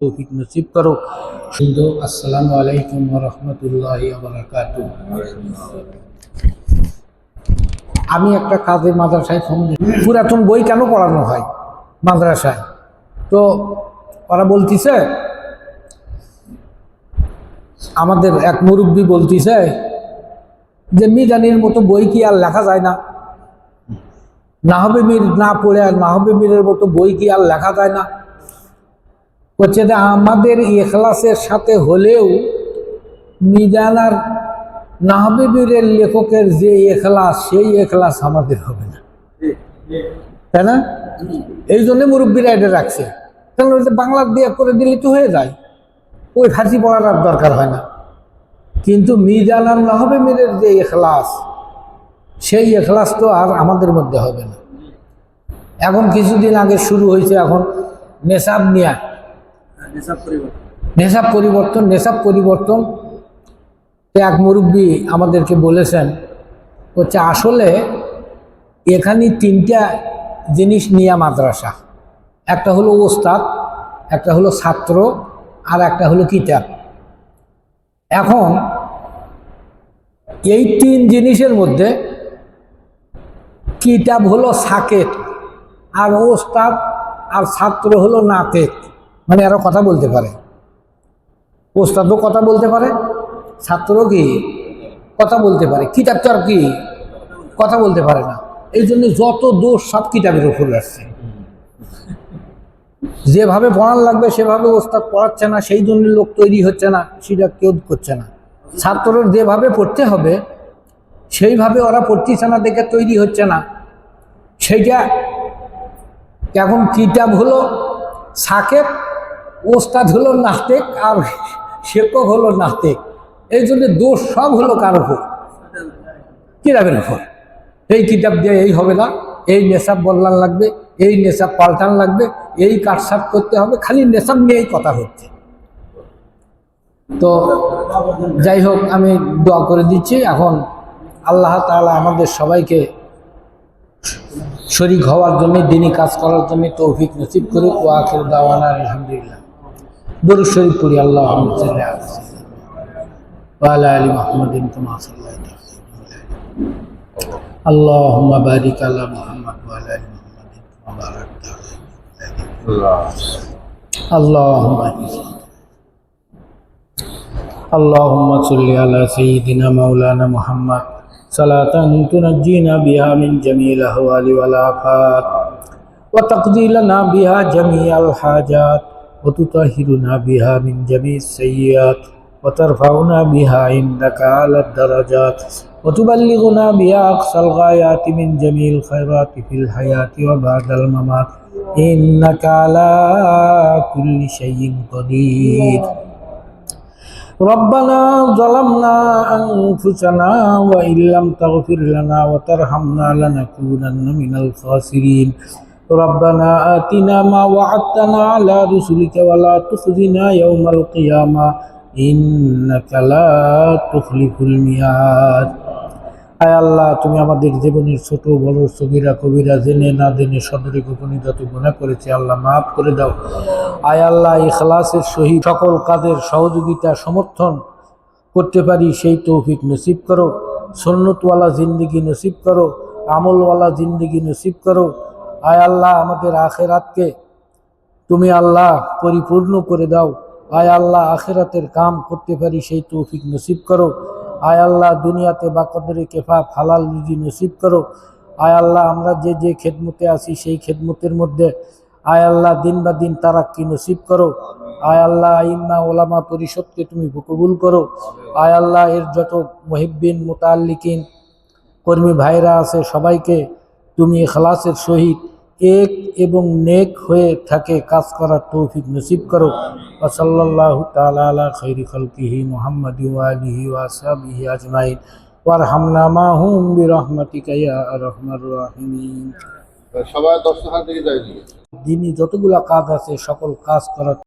তৌফিক নসিব করো। সুন্দর আসসালামু আলাইকুম রহমতুল্লাহ আমি একটা কাজে মাদ্রাসায় ফোন পুরাতন বই কেন পড়ানো হয় মাদ্রাসায়? তো ওরা বলতিছে, আমাদের এক মুরব্বী বলতিছে যে, মিজানির মতো বই কি আর লেখা যায় না? না হবে মির না পড়ে আর না হবে মীরের মতো বই কি আর লেখা যায় না? হচ্ছে যে আমাদের এখলাসের সাথে হলেও মিজান আর নাহবিবীরের লেখকের যে এখলাস সেই এখলাস আমাদের হবে না। তাই না? এই জন্য মুরব্বীরা এটা রাখছে। কারণ ওই বাংলা দিয়ে করে দিলে তো হয়ে যায়। ওই ফাঁসি পড়ার আর দরকার হয় না। কিন্তু মিজান আর নাহবে মীরের যে এখলাস সেই এখলাস তো আর আমাদের মধ্যে হবে না। এখন কিছুদিন আগে শুরু হয়েছে এখন নেশাব নিয়ে। নেশাব পরিবর্তন। নেশাব পরিবর্তন এক মুরব্বী আমাদেরকে বলেছেন হচ্ছে আসলে এখানে তিনটা জিনিস নিয়ে মাদ্রাসা। একটা হলো ওস্তাদ, একটা হলো ছাত্র, আর একটা হলো কিতাব। এখন এই তিন জিনিসের মধ্যে কিতাব হলো সাকেত, আর ওস্তাদ আর ছাত্র হলো নাতেক মানে আরও কথা বলতে পারে। ওস্তাদও কথা বলতে পারে, ছাত্রও কি কথা বলতে পারে, কিতাব তো আর কি কথা বলতে পারে না। এই জন্য যত দোষ সব কিতাবের উপর আসছে। যেভাবে পড়ান লাগবে, সেভাবে ওস্তাদ পড়াচ্ছে না, সেই জন্য লোক তৈরি হচ্ছে না, সেটা কেউ করছে না। ছাত্রর যেভাবে পড়তে হবে, সেইভাবে ওরা পড়তেছে না, দেখে তৈরি হচ্ছে না। সেইটা এখন কিতাব হলো সাকেব ওস্তাদ হলো নাস্তিক আর শেখক হলো নাস্তিক। এই জন্য দোষ সব হলো কার উপর? কিতাবের উপর। এই কিতাব দিয়ে এই হবে না, এই নেশাব বদলান লাগবে, এই নেশাব পাল্টান লাগবে, এই কাটসাট করতে হবে, খালি নেশাব নিয়েই কথা হচ্ছে। তো যাই হোক, আমি দোয়া করে দিচ্ছি, এখন আল্লাহ তাআলা আমাদের সবাইকে শরিক হওয়ার জন্য দিনই কাজ করার জন্য তৌফিক নসিব করুক ও আখির দাওয়ানা আলহামদুলিল্লাহ। দরুদ শরীফ পড়ি আল্লাহ وعلى آل محمد كما صليت اللهم بارك على محمد وعلى آل محمد كما باركت على اللهم اللهم صل على سيدنا مولانا محمد صلاة تنجينا بها من جميع الأهوال والآفات وتقضي لنا بها جميع الحاجات وتطهرنا بها من جميع السيئات وترفعنا بها عندك على الدرجات وتبلغنا بها أقصى الغايات من جميع الخيرات في الحياة وبعد الممات إنك على كل شيء قدير ربنا ظلمنا أنفسنا وإن لم تغفر لنا وترحمنا لنكونن من الخاسرين ربنا آتنا ما وعدتنا على رسلك ولا تخزنا يوم القيامة إنك لا تخلف الميعاد আয় আল্লাহ তুমি আমাদের জীবনের ছোট বড় সগিরা কবিরা জেনে না জেনে সদরে গোপনে যত গুণা করেছে আল্লাহ মাফ করে দাও আয় আল্লাহ ইখলাসের সহিত সকল কাজের সহযোগিতা সমর্থন করতে পারি সেই তৌফিক নসিব করো সন্ন্যতওয়ালা জিন্দিগি নসিব করো আমলওয়ালা জিন্দিগি নসিব করো আয় আল্লাহ, আমাদের আখেরাতকে তুমি আল্লাহ পরিপূর্ণ করে দাও। আয় আল্লাহ, আখেরাতের কাম করতে পারি সেই তৌফিক নসিব করো। আয় আল্লাহ, দুনিয়াতে বা কদরে কেফা ফালাল রুজি নসিব করো। আয় আল্লাহ, আমরা যে যে খেদমতে আছি সেই খেদমতের মধ্যে আয় আল্লাহ, দিন বা দিন তারাক্কি নসিব করো। আয় আল্লাহ, আইম্মা ওলামা পরিষদকে তুমি কবুল করো। আয় আল্লাহ, এর যত মহিবিন মোতাল্লিকিন কর্মী ভাইরা আছে সবাইকে তুমি খালাসের সহিত এক এবং নেক হয়ে থাকে কাজ করার তৌফিক নসিব করো। ওসল্লাহ তালা আলা খৈরি খলকিহি মোহাম্মদ আলিহি ওয়াসাবিহি আজমাইন। ওয়ারহামনা মাহুম বিরহমাতিকা ইয়া আরহামার রাহিমিন। সবাই দর্শক দিনই যতগুলা কাজ আছে সকল কাজ করার